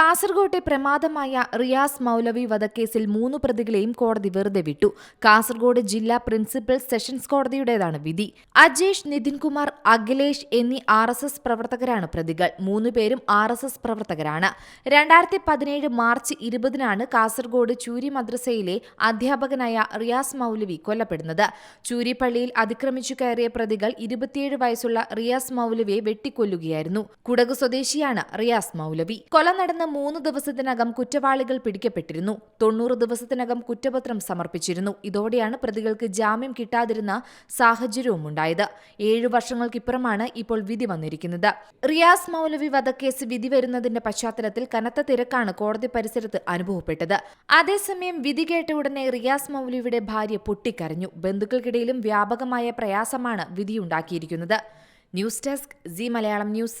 കാസർകോട്ടെ പ്രമാദമായ റിയാസ് മൗലവി വധക്കേസിൽ മൂന്ന് പ്രതികളെയും കോടതി വെറുതെ വിട്ടു. കാസർഗോഡ് ജില്ലാ പ്രിൻസിപ്പൽ സെഷൻസ് കോടതിയുടേതാണ് വിധി. അജേഷ് നിതിൻകുമാർ അഖിലേഷ് എന്നീ ആർ എസ് എസ് പ്രവർത്തകരാണ് പ്രതികൾ. മൂന്നുപേരും ആർ എസ് എസ് പ്രവർത്തകരാണ്. രണ്ടായിരത്തി പതിനേഴ് മാർച്ച് ഇരുപതിനാണ് കാസർഗോഡ് ചൂരി മദ്രസയിലെ അധ്യാപകനായ റിയാസ് മൗലവി കൊല്ലപ്പെടുന്നത്. ചൂരിപ്പള്ളിയിൽ അതിക്രമിച്ചു കയറിയ പ്രതികൾ ഇരുപത്തിയേഴ് വയസ്സുള്ള റിയാസ് മൗലവിയെ വെട്ടിക്കൊല്ലുകയായിരുന്നു. കുടക് സ്വദേശിയാണ് റിയാസ് മൗലവി. കൊല നടന്ന മൂന്ന് ദിവസത്തിനകം കുറ്റവാളികൾ പിടിക്കപ്പെട്ടിരുന്നു. തൊണ്ണൂറ് ദിവസത്തിനകം കുറ്റപത്രം സമർപ്പിച്ചിരുന്നു. ഇതോടെയാണ് പ്രതികൾക്ക് ജാമ്യം കിട്ടാതിരുന്ന സാഹചര്യവും ഉണ്ടായത് ഏഴു വർഷങ്ങൾക്കിപ്പുറമാണ് ഇപ്പോൾ വിധി വന്നിരിക്കുന്നത്. റിയാസ് മൗലവി വധക്കേസ് വിധി വരുന്നതിന്റെ പശ്ചാത്തലത്തിൽ കനത്ത തിരക്കാണ് കോടതി പരിസരത്ത് അനുഭവപ്പെട്ടത്. അതേസമയം വിധി കേട്ട ഉടനെ റിയാസ് മൗലവിയുടെ ഭാര്യ പൊട്ടിക്കരഞ്ഞു. ബന്ധുക്കൾക്കിടയിലും വ്യാപകമായ പ്രയാസമാണ് വിധിയുണ്ടാക്കിയിരിക്കുന്നത്. News desk C Malayalam news.